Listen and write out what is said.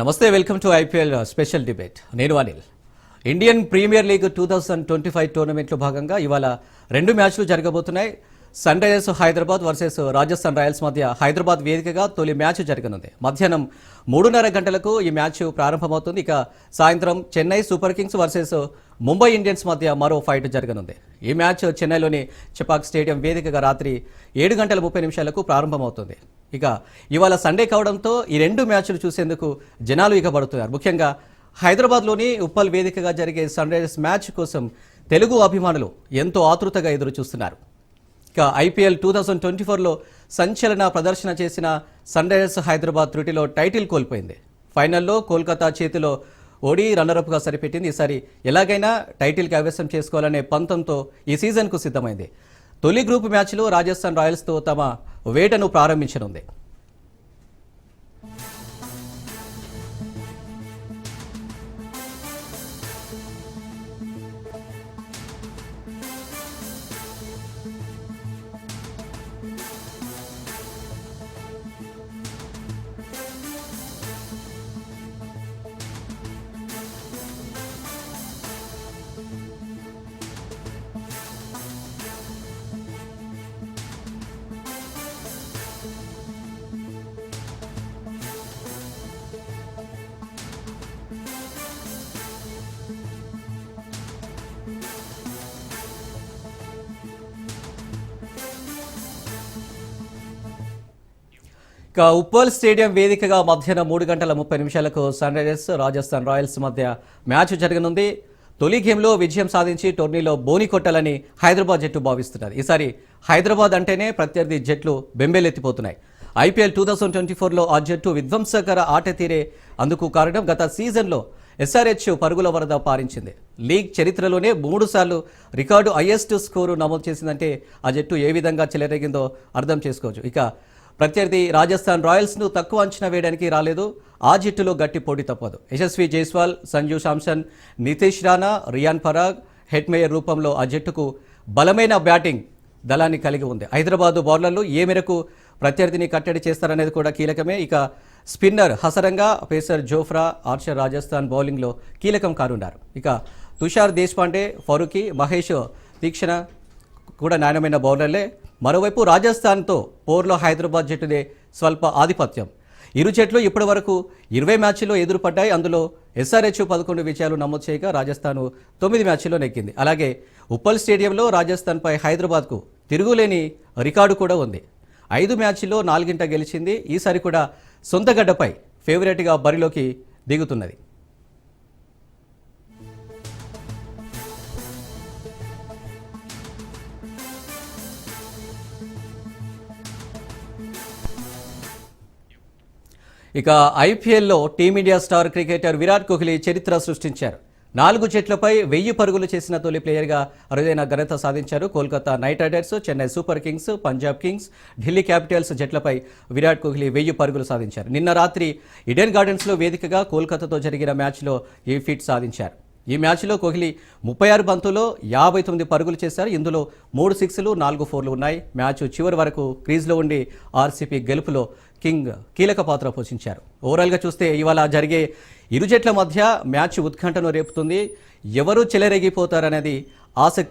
నమస్తే welcome to IPL uh, special debate. నేను Anil. Indian Premier League two thousand twenty five టోర్నమెంట్లో భాగంగా ఇవాళ రెండు మ్యాచ్లు జరగబోతున్నాయి. Sunrisers Hyderabad versus Rajasthan Royals మధ్య హైదరాబాద్ వేదికగా తొలి మ్యాచ్ జరగనుంది. మధ్యాహ్నం మూడున్నర గంటలకు ఈ మ్యాచ్ ప్రారంభమవుతుంది. ఇక సాయంత్రం Chennai Super Kings versus Mumbai Indians మధ్య మరో ఫైట్ జరగనుంది. ఈ మ్యాచ్ చెన్నైలోని చపాక్ స్టేడియం వేదికగా రాత్రి ఏడు గంటల ముప్పై నిమిషాలకు ప్రారంభమవుతుంది. ఇక ఇవాళ సండే కావడంతో ఈ రెండు మ్యాచ్లు చూసేందుకు జనాలు ఇక పడుతున్నారు ముఖ్యంగా హైదరాబాద్లోని ఉప్పల్ వేదికగా జరిగే సన్ రైజర్స్ మ్యాచ్ కోసం తెలుగు అభిమానులు ఎంతో ఆతృతగా ఎదురు చూస్తున్నారు ఇక ఐపీఎల్ టూ థౌజండ్ ట్వంటీ ఫోర్లో సంచలన ప్రదర్శన చేసిన సన్ రైజర్స్ హైదరాబాద్ త్రుటిలో టైటిల్ కోల్పోయింది. ఫైనల్లో కోల్కతా చేతిలో ఓడి రన్నరప్గా సరిపెట్టింది. ఈసారి ఎలాగైనా టైటిల్ కైవసం చేసుకోవాలనే పంతంతో ఈ సీజన్కు సిద్ధమైంది. తొలి గ్రూప్ మ్యాచ్లో రాజస్థాన్ రాయల్స్తో తమ వేటను ప్రారంభించనుంది. ఇక ఉప్పల్ స్టేడియం వేదికగా మధ్యాహ్నం మూడు గంటల ముప్పై నిమిషాలకు సన్ రైజర్స్ రాజస్థాన్ రాయల్స్ మధ్య మ్యాచ్ జరగనుంది. తొలి గేమ్లో విజయం సాధించి టోర్నీలో బోని కొట్టాలని హైదరాబాద్ జట్టు భావిస్తున్నారు ఈసారి హైదరాబాద్ అంటేనే ప్రత్యర్థి జట్లు బెంబేలెత్తిపోతున్నాయి. ఐపీఎల్ టూ థౌజండ్ ట్వంటీ ఫోర్లో ఆ జట్టు విధ్వంసకర ఆట తీరే అందుకు కారణం గత సీజన్లో ఎస్ఆర్హెచ్ పరుగుల వరద పారించింది. లీగ్ చరిత్రలోనే మూడు సార్లు రికార్డు హైయెస్ట్ స్కోరు నమోదు చేసిందంటే ఆ జట్టు ఏ విధంగా చెలరేగిందో అర్థం చేసుకోవచ్చు. ఇక ప్రత్యర్థి రాజస్థాన్ రాయల్స్ను తక్కువ అంచనా వేయడానికి రాలేదు. ఆ జట్టులో గట్టి పోటీ తప్పదు. యశస్వి జైస్వాల్ సంజు శాంసన్ నితీష్ రాణా రియాన్ పరాగ్ హెట్మేయర్ రూపంలో ఆ జట్టుకు బలమైన బ్యాటింగ్ దళాన్ని కలిగి ఉంది. హైదరాబాదు బౌలర్లు ఏ మేరకు ప్రత్యర్థిని కట్టడి చేస్తారనేది కూడా కీలకమే. ఇక spinner Hasaranga pacer Jofra Archer Rajasthan బౌలింగ్లో కీలకం కానున్నారు. ఇక తుషార్ దేశ్పాండే ఫరూఖీ మహేష్ తీక్షణ కూడా నాణ్యమైన బౌలర్లే. మరోవైపు రాజస్థాన్తో పోర్లో హైదరాబాద్ జట్టుదే స్వల్ప ఆధిపత్యం. ఇరు జట్లు ఇప్పటి వరకు ఇరవై మ్యాచ్ల్లో ఎదురుపడ్డాయి. అందులో ఎస్ఆర్హెచ్ పదకొండు విజయాలు నమోదు చేయగా రాజస్థాన్ తొమ్మిది మ్యాచ్ల్లో నెగ్గింది. అలాగే ఉప్పల్ స్టేడియంలో రాజస్థాన్పై హైదరాబాద్కు తిరుగులేని రికార్డు కూడా ఉంది. ఐదు మ్యాచ్ల్లో నాలుగింట గెలిచింది. ఈసారి కూడా సొంతగడ్డపై ఫేవరెట్గా బరిలోకి దిగుతున్నది. ఇక ఐపీఎల్లో Team India star cricketer Virat Kohli చరిత్ర సృష్టించారు. నాలుగు చెట్లపై వెయ్యి పరుగులు చేసిన తొలి ప్లేయర్గా అరుదైన ఘనత సాధించారు Kolkata Knight Riders Chennai Super Kings Punjab Kings Delhi Capitals జట్లపై Virat Kohli వెయ్యి పరుగులు సాధించారు. నిన్న రాత్రి ఇడెన్ గార్డెన్స్లో వేదికగా కోల్కతాతో జరిగిన మ్యాచ్లో ఈ ఫీట్ సాధించారు. ఈ మ్యాచ్లో కోహ్లీ ముప్పై ఆరు బంతుల్లో యాభై తొమ్మిది పరుగులు చేశారు. ఇందులో మూడు సిక్స్లు నాలుగు ఫోర్లు ఉన్నాయి. మ్యాచ్ చివరి వరకు క్రీజ్లో ఉండి ఆర్సీపీ గెలుపులో కింగ్ కీలక పాత్ర పోషించారు. ఓవరాల్గా చూస్తే ఇవాళ జరిగే ఇరు జట్ల మధ్య మ్యాచ్ ఉత్కంఠను రేపుతుంది. ఎవరు చెలరేగిపోతారనేది ఆసక్తి